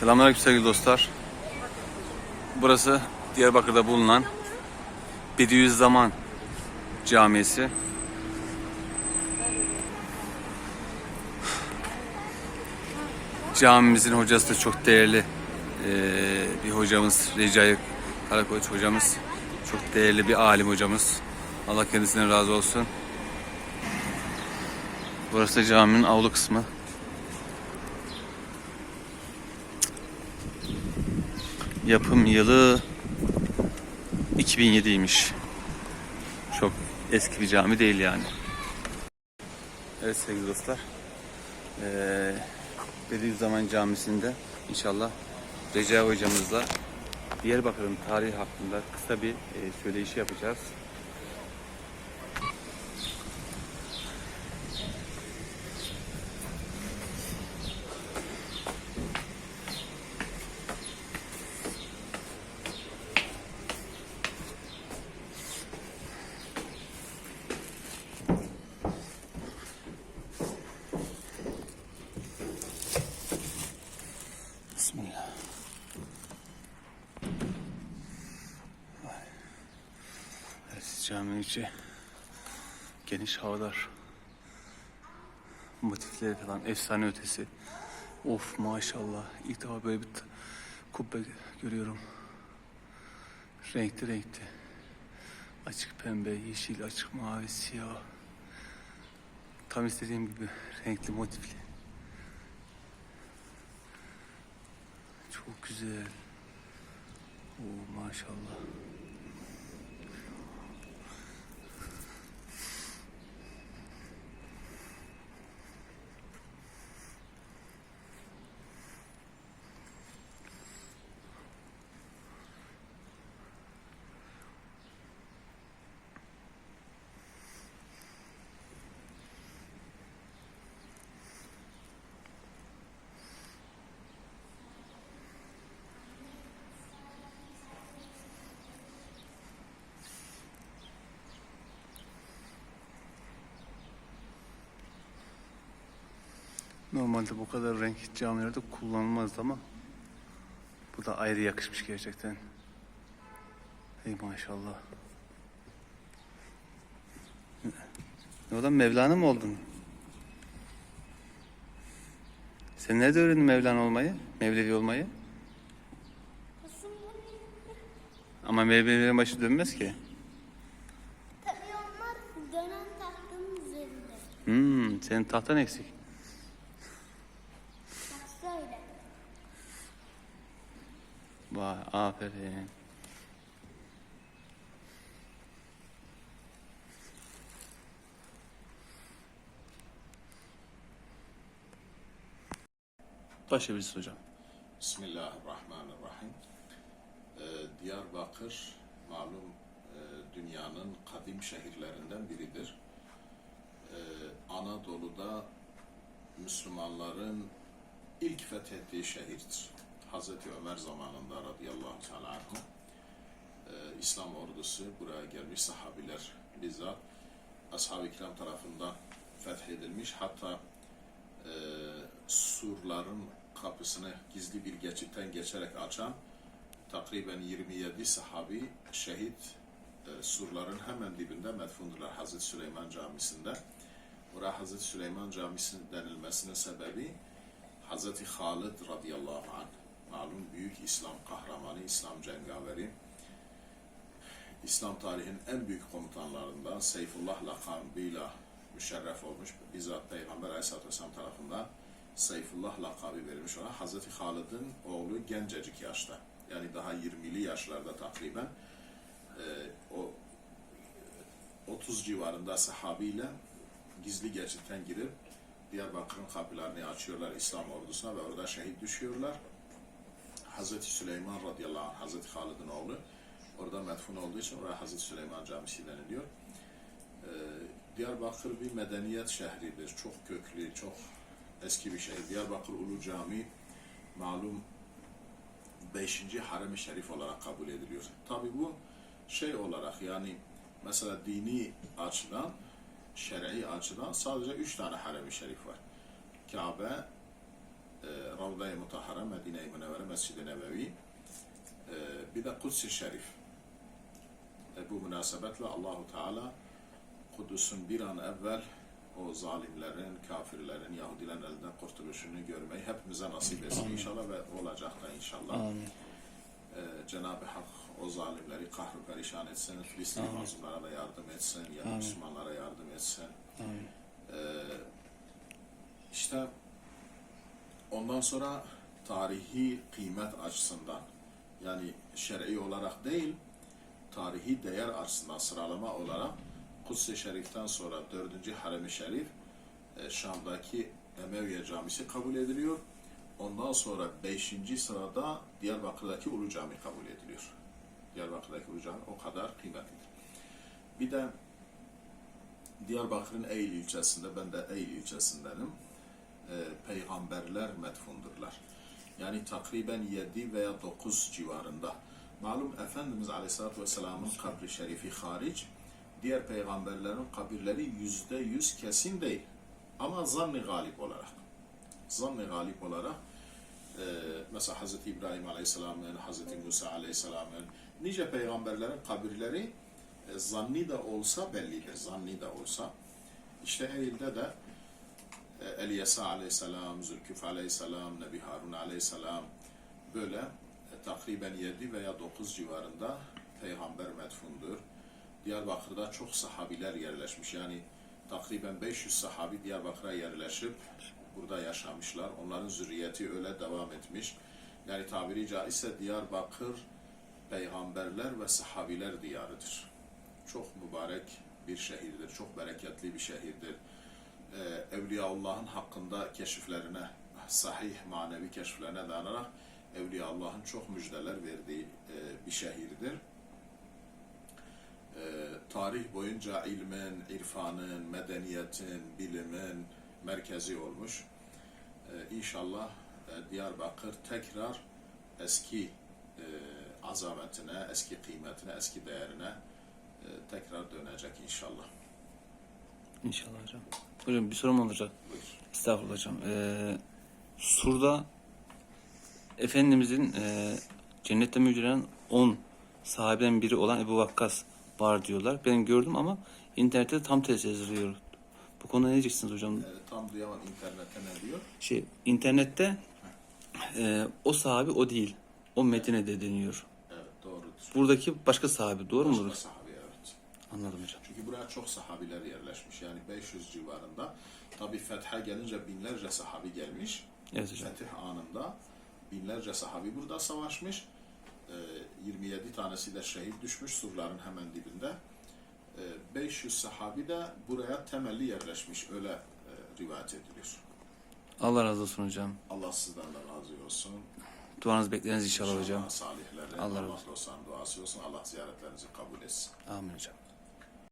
Selamünaleyküm sevgili dostlar. Burası Diyarbakır'da bulunan Bediüzzaman Camisi. Camimizin hocası da çok değerli bir hocamız Recai Karakoç hocamız. Çok değerli bir alim hocamız. Allah kendisinden razı olsun. Burası da caminin avlu kısmı. Yapım yılı 2007'ymiş. Çok eski bir cami değil yani. Evet sevgili dostlar. Ee, Bediüzzaman Camisi'nde inşallah Recai hocamızla Diyarbakır'ın tarihi hakkında kısa bir e, söyleşi yapacağız. Caminin içi geniş havalar. Motifleri falan efsane ötesi. Of maşallah. İlk defa böyle bir kubbe görüyorum. Renkli renkli. Açık pembe, yeşil, açık mavi, siyah. Tam istediğim gibi renkli motifli. Çok güzel. Oo maşallah. Normalde bu kadar renk camilerde kullanılmazdı ama bu da ayrı yakışmış gerçekten. Ey maşallah. Ne olan Mevlana mı oldun? Sen nerede öğrendin Mevlana olmayı? Mevlevi olmayı? Ama Mevlevilerin başı dönmez ki. Tabii onlar dönen tahtın üzerinde. Hmm, senin tahtan eksik. Aferin. Başlayabiliriz hocam. Bismillahirrahmanirrahim. Ee, Diyarbakır malum e, dünyanın kadim şehirlerinden biridir. Ee, Anadolu'da Müslümanların ilk fethettiği şehirdir. Hazreti Ömer zamanında radıyallahu teala anhu e, İslam ordusu buraya gelmiş sahabiler bizzat ashab-ı kiram tarafından fethedilmiş. Hatta e, surların kapısını gizli bir geçitten geçerek açan takriben 27 sahabi şehit e, surların hemen dibinde medfundurlar Hazreti Süleyman Camisi'nde. Buraya Hazreti Süleyman Camisi denilmesinin sebebi Hazreti Halid radıyallahu anh malum büyük İslam kahramanı, İslam cengaveri İslam tarihinin en büyük komutanlarından Seyfullah lakabıyla müşerref olmuş. Bizzat Peygamber Aleyhisselatü Vesselam tarafından Seyfullah lakabı verilmiş olan Hazreti Halid'in oğlu gencecik yaşta. Yani daha 20'li yaşlarda takriben e, o 30 civarında sahabiyle gizli geçitten girip Diyarbakır'ın kapılarını açıyorlar İslam ordusuna ve orada şehit düşüyorlar. Hazreti Süleyman radıyallahu anh, Hazreti Halid'in oğlu orada metfun olduğu için oraya Hazreti Süleyman Camisi deniliyor. Ee, Diyarbakır bir medeniyet şehridir. Çok köklü, çok eski bir şehir. Diyarbakır Ulu Cami malum 5. harem-i şerif olarak kabul ediliyor. Tabi bu şey olarak yani mesela dini açıdan, şer'i açıdan sadece üç tane harem-i şerif var. Kabe, Ravda-i Mutahhara, Medine-i Münevvere, Mescid-i Nebevi, e, bir de Kuds-i Şerif. Bu münasebetle Allahu Teala Kudüs'ün bir an evvel o zalimlerin, kafirlerin, Yahudilerin elinden kurtuluşunu görmeyi hepimize nasip etsin inşallah ve olacak da inşallah. Amin. Ee, Cenab-ı Hak o zalimleri kahru perişan etsin, Filistin mazlumlara da yardım etsin, ya Müslümanlara yardım etsin. Amin. Ee, işte ondan sonra tarihi kıymet açısından yani şer'i olarak değil, tarihi değer açısından sıralama olarak Kuds-i Şerif'ten sonra 4. Harem-i Şerif e, Şam'daki Emeviye Camisi kabul ediliyor. Ondan sonra 5. sırada Diyarbakır'daki Ulu Cami kabul ediliyor. Diyarbakır'daki Ulu Cami o kadar kıymetlidir. Bir de Diyarbakır'ın Eylül ilçesinde, ben de Eylül ilçesindenim. E, peygamberler metfundurlar. Yani takriben 7 veya 9 civarında. Malum Efendimiz Aleyhisselatü Vesselam'ın kabri şerifi hariç, diğer peygamberlerin kabirleri yüzde yüz kesin değil. Ama zanni galip olarak. Zanni galip olarak e, mesela Hz. İbrahim Aleyhisselam'ın, Hz. Musa Aleyhisselam'ın nice peygamberlerin kabirleri e, zanni de olsa bellidir. Zanni de olsa. İşte Eylül'de de e, Elyesa Aleyhisselam, Zülküf Aleyhisselam, Nebi Harun Aleyhisselam böyle e, takriben 7 veya 9 civarında peygamber metfundur. Diyarbakır'da çok sahabiler yerleşmiş. Yani takriben 500 sahabi Diyarbakır'a yerleşip burada yaşamışlar. Onların zürriyeti öyle devam etmiş. Yani tabiri caizse Diyarbakır peygamberler ve sahabiler diyarıdır. Çok mübarek bir şehirdir. Çok bereketli bir şehirdir. Ee, Evliyaullah'ın hakkında keşiflerine, sahih manevi keşiflerine dayanarak Evliyaullah'ın çok müjdeler verdiği e, bir şehirdir. Ee, tarih boyunca ilmin, irfanın, medeniyetin, bilimin merkezi olmuş. Ee, inşallah e, Diyarbakır tekrar eski e, azametine, eski kıymetine, eski değerine e, tekrar dönecek inşallah. İnşallah hocam. Hocam bir sorum olacak. Buyur. Estağfurullah hocam. Ee, Sur'da Efendimizin e, cennette müjdelen 10 sahabeden biri olan Ebu Vakkas var diyorlar. Ben gördüm ama internette tam tersi yazılıyor. Bu konuda ne diyeceksiniz hocam? E, tam duyamadım internette ne diyor? Şey internette e, o sahabi o değil. O Medine'de deniyor. Evet doğrudur. Buradaki başka sahabi doğru Başka mudur? sahabi. Anladım hocam. Çünkü buraya çok sahabiler yerleşmiş. Yani 500 civarında. Tabi fethe gelince binlerce sahabi gelmiş. Evet hocam. Fetih anında binlerce sahabi burada savaşmış. Ee, 27 tanesi de şehit düşmüş surların hemen dibinde. Ee, 500 sahabi de buraya temelli yerleşmiş. Öyle e, rivayet ediliyor. Allah razı olsun hocam. Allah sizden de razı olsun. Duanız bekleriz inşallah hocam. Salihlerin, Allah razı olsun. duası olsun. Allah ziyaretlerinizi kabul etsin. Amin hocam.